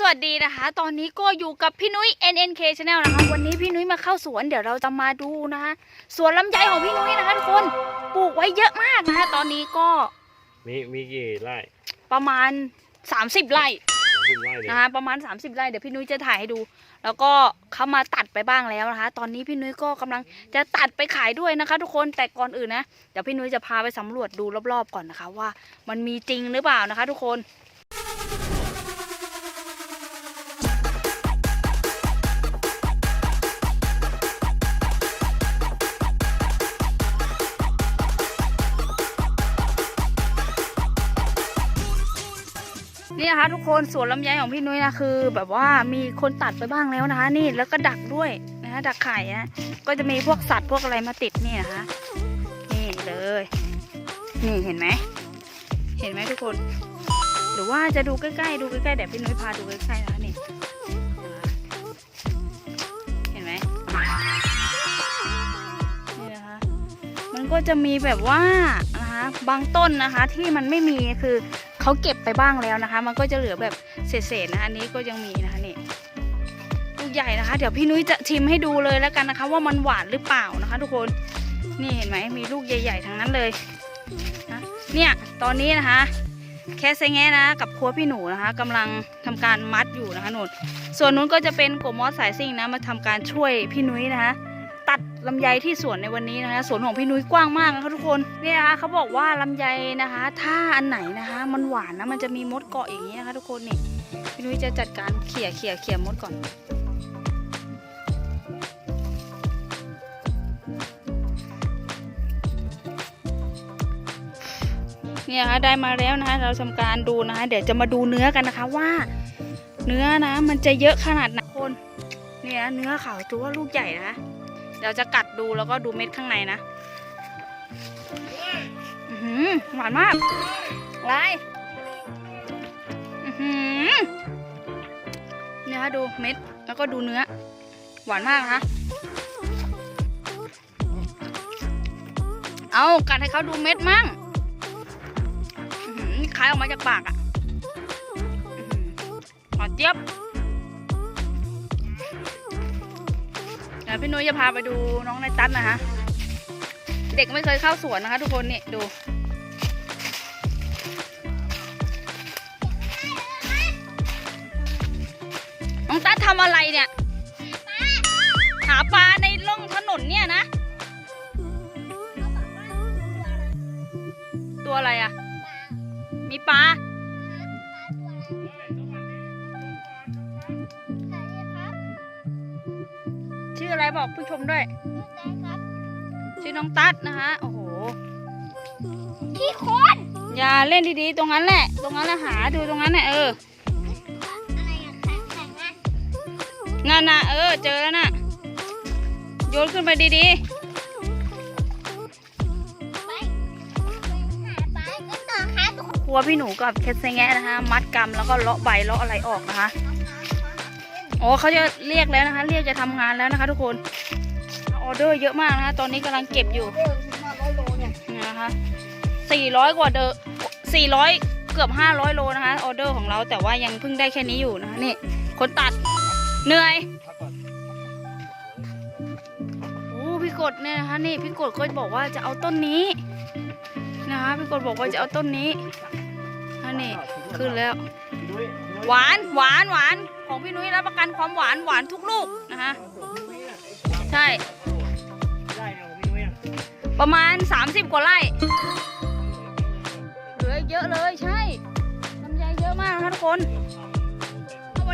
สวัสดีนะคะ ตอนนี้ก็อยู่กับพี่นุ้ย NNK Channel นะคะ วันนี้พี่นุ้ยมาเข้าสวน เดี๋ยวเราจะมาดูนะคะ สวนลำไยของพี่นุ้ยนะคะทุกคน ปลูกไว้เยอะมากนะคะ ตอนนี้ก็มีมีกี่ไร่ประมาณ 30 ไร่สิบไร่เลยนะคะ ประมาณ 30 ไร่ เดี๋ยวพี่นุ้ยจะถ่ายให้ดู แล้วก็เขามาตัดไปบ้างแล้วนะคะ ตอนนี้พี่นุ้ยก็กำลังจะตัดไปขายด้วยนะคะ ทุกคน แต่ก่อนอื่นนะ เดี๋ยวพี่นุ้ยจะพาไปสำรวจดูรอบๆก่อนนะคะ ว่ามันมีจริงหรือเปล่านะคะ ทุกคน นี่นะคะทุกคนสวนลำไยของพี่นุ้ยนะคือ แบบว่ามีคนตัดไปบ้างแล้วนะคะ นี่แล้วก็ดักด้วยนะคะดักไข่นะก็จะมีพวกสัตว์พวกอะไรมาติดนี่นะคะนี่เลย นี่เห็นไหมเห็นไหมทุกคน หรือว่าจะดูใกล้ๆดูใกล้ๆเดี๋ยวพี่นุ้ยพาดูใกล้ๆนะคะนี่เห็นไหมนี่นะคะ มันก็จะมีแบบว่านะคะบางต้นนะคะที่มันไม่มีคือ เขาเก็บไปบ้างแล้วนะคะ มันก็จะเหลือแบบเศษๆนะอันนี้ก็ยังมีนะคะนี่ลูกใหญ่นะคะ เดี๋ยวพี่นุ้ยจะชิมให้ดูเลยแล้วกันนะคะ ว่ามันหวานหรือเปล่านะคะ ทุกคนนี่เห็นไหมมีลูกใหญ่ๆทั้งนั้นเลยนะเนี่ยตอนนี้นะคะ แคสเซงแงนะ กับครัวพี่หนูนะคะกำลังทำการมัดอยู่นะคะนุ่นส่วนนู้นก็จะเป็นกบมอสสายซิ่งนะมาทำการช่วยพี่นุ้ยนะคะ ลำไยที่สวนในวันนี้นะคะสวนของพี่นุ้ยกว้างมากนะคะทุกคนเนี่ยนะคะเขาบอกว่าลำไยนะคะ ถ้าอันไหนนะคะ มันหวานนะมันจะมีมดเกาะอย่างนี้นะคะ ทุกคนนี่พี่นุ้ยจะจัดการเขี่ยเขี่ยเขี่ยมดก่อนเนี่ยคะได้มาแล้วนะคะเราทำการดูนะคะเดี๋ยวจะมาดูเนื้อกันนะคะว่า เนื้อนะมันจะเยอะขนาดไหนคน เนี่ยเนื้อขาวจัวลูกใหญ่นะ เดี๋ยวจะกัดดูแล้วก็ดูเม็ดข้างในนะอือหือหวานมากอะไรอือหือเนี่ยคะดูเม็ดแล้วก็ดูเนื้อ หวานมากนะคะเอากัดให้เขาดูเม็ดมั่งอื้อหือนี่คายออกมาจากปากอะ่ะอื้อหือหวานเจี๊ยบ ยวพี่นุ้ยจะพาไปดูน้องในตัดนะคะ เด็กไม่เคยเข้าสวนนะคะ ทุกคนนี่ดู น้องตัดทำอะไรเนี่ย หาปลาในร่องถนนเนี่ยนะ ตัวอะไรอะมีปลา ออะไรบอกผู้ชมด้วย ชื่อน้องตัดนะคะโอ้โหพี่คนอย่าเล่นดีๆ ตรงนั้นแหละ ตรงนั้นแหละหาดูตรงนั้นแหละเอออะไรอะแข็งแข็งอะนั่นน่ะเออ เจอแล้วน่ะ โยนขึ้นไปดีไปไปหาปลาก็ต่อค่ะทุกคนๆครัวพี่หนูกับเคสไซแงะนะคะ มัดกำแล้วก็เลาะใบเลาะอะไรออกนะคะ โอ้เขาจะเรียกแล้วนะคะ เรียกจะทำงานแล้วนะคะ ทุกคนออเดอร์เยอะมากนะคะ ตอนนี้กำลังเก็บอยู่เร็วถึงมาร้อยโลเนี่ยนะคะสี่ร้อยกว่าเดอสี่ร้อยเกือบห้าร้อยโลนะคะออเดอร์ของเราแต่ว่ายังเพิ่งได้แค่นี้อยู่นะคะนี่คนตัดเหนื่อยโอ้พี่กดเนี่ยนะคะนี่พี่กดก็บอกว่าจะเอาต้นนี้นะคะพี่กดบอกว่าจะเอาต้นนี้อันนี่ขึ้นแล้ว หวานหวานหวานของพี่นุ้ยรับประกันความหวานหวานทุกลูกนะคะใช่ได้นะของพี่นุ้ยประมาณ 30 กว่าไร่เหลือเยอะเลยใช่ลำไยเยอะมากนะคะทุกคน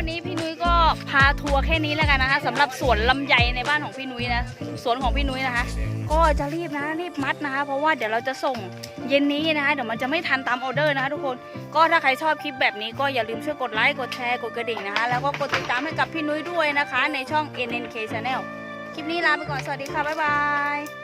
วันนี้พี่นุ้ยก็พาทัวร์แค่นี้แล้วกันนะคะสำหรับสวนลำไยในบ้านของพี่นุ้ยนะสวนของพี่นุ้ยนะคะ ก็จะรีบนะรีบมัดนะคะ เพราะว่าเดี๋ยวเราจะส่งเย็นนี้นะคะเดี๋ยวมันจะไม่ทันตามออเดอร์นะคะทุกคนก็ถ้าใครชอบคลิปแบบนี้ก็อย่าลืมช่วยกดไลค์กดแชร์กดกระดิ่งนะคะแล้วก็กดติดตามให้กับพี่นุ้ยด้วยนะคะ ในช่อง NNK Channel คลิปนี้ลาไปก่อนสวัสดีค่ะบ๊ายบาย